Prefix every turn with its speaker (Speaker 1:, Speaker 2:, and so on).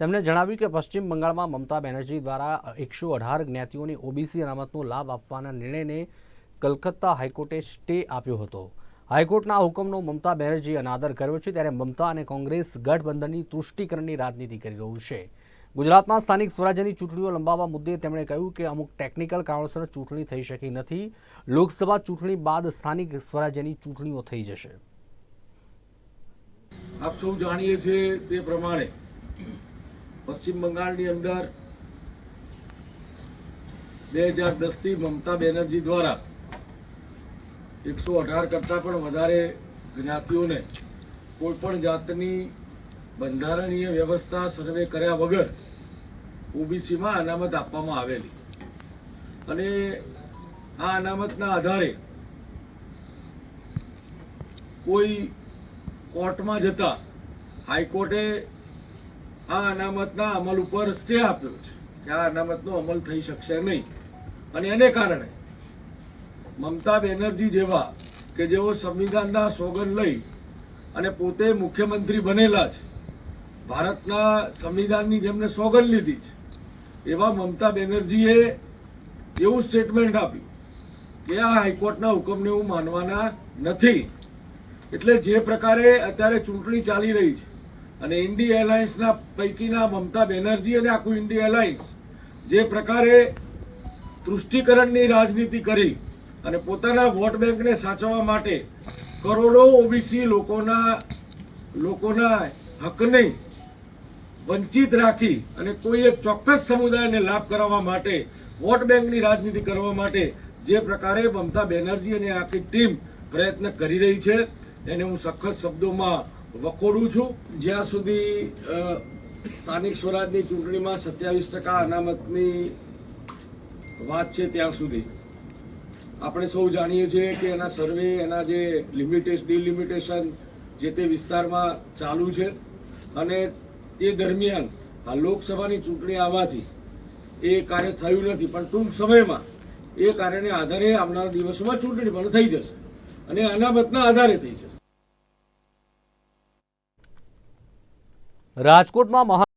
Speaker 1: તેમણે જણાવ્યું કે પશ્ચિમ બંગાળમાં મમતા બેનર્જી દ્વારા એકસો અઢાર જ્ઞાતિઓને ઓબીસી અનામતનો લાભ આપવાના નિર્ણયને કલકત્તા હાઈકોર્ટે સ્ટે આપ્યો હતો. હાઈકોર્ટના હુકમનો મમતા બેનર્જીએ અનાદર કર્યો છે ત્યારે મમતા અને કોંગ્રેસ ગઠબંધનની તૃષ્ટિકરણની રાજનીતિ કરી રહ્યું છે. ગુજરાતમાં સ્થાનિક સ્વરાજ્યની ચૂંટણીઓ લંબાવવા મુદ્દે તેમણે કહ્યું કે અમુક ટેકનિકલ કારણોસર ચૂંટણી થઈ શકી નથી. લોકસભા ચૂંટણી બાદ સ્થાનિક સ્વરાજ્યની ચૂંટણીઓ થઈ જશે.
Speaker 2: આપ સૌ જાણીએ છીએ તે પ્રમાણે પશ્ચિમ બંગાળની અંદર બે હજાર દસથી મમતા બેનર્જી દ્વારા એકસો અઢાર કરતાં પણ વધારે જ્ઞાતિઓને કોઈપણ જાતની બંધારણીય વ્યવસ્થા સર્વે કર્યા વગર ઓબીસીમાં અનામત આપવામાં આવેલી. અને આ અનામતના આધારે કોઈ કોર્ટમાં જતા હાઈકોર્ટે આ અનામતના અમલ ઉપર સ્ટે આપ્યો છે. કે આ અનામતનો અમલ થઈ શકશે નહીં. અને એને કારણે મમતા બેનર્જી જેવા કે જેઓ સંવિધાનના સોગંદ લઈ અને પોતે મુખ્યમંત્રી બનેલા છે, ભારતના સંવિધાનની જેમને સોગંદ લીધી છે, એવા મમતા બેનર્જીએ એવું સ્ટેટમેન્ટ આપ્યું કે આ હાઈકોર્ટના હુકમને હું માનવાના નથી. એટલે જે પ્રકારે અત્યારે ચૂંટણી ચાલી રહી છે અને ઇન્ડી એલાયન્સના પૈકીના મમતા બેનર્જી અને આખું ઇન્ડી એલાયન્સ જે પ્રકારે તૃષ્ટિકરણની રાજનીતિ કરી અને પોતાના વોટ બેંકને સાચવવા માટે કરોડો ઓબીસી લોકોના લોકોના હકને વંચિત રાખી અને કોઈ એક ચોક્કસ સમુદાયને લાભ કરાવવા માટે, વોટ બેંકની રાજનીતિ કરવા માટે જે પ્રકારે મમતા બેનર્જી અને આખી ટીમ પ્રયત્ન કરી રહી છે, એને હું સખત શબ્દોમાં વખોડું છું. જ્યાં સુધી સ્થાનિક સ્વરાજની ચૂંટણીમાં સત્યાવીસ ટકા અનામતની વાત છે ત્યાં સુધી. આપણે સૌ જાણીએ છીએ કે એના સર્વે, એના જે લિમિટેશન ડિલિમિટેશન જે તે વિસ્તારમાં ચાલુ છે અને એ દરમિયાન આ લોકસભાની ચૂંટણી આવવાથી એ કાર્ય થયું નથી. પણ ટૂંક સમયમાં એ કાર્યને આધારે આવનારા દિવસોમાં ચૂંટણી પણ થઈ જશે અને અનામતના આધારે થઈ છે
Speaker 1: રાજકોટમાં મહા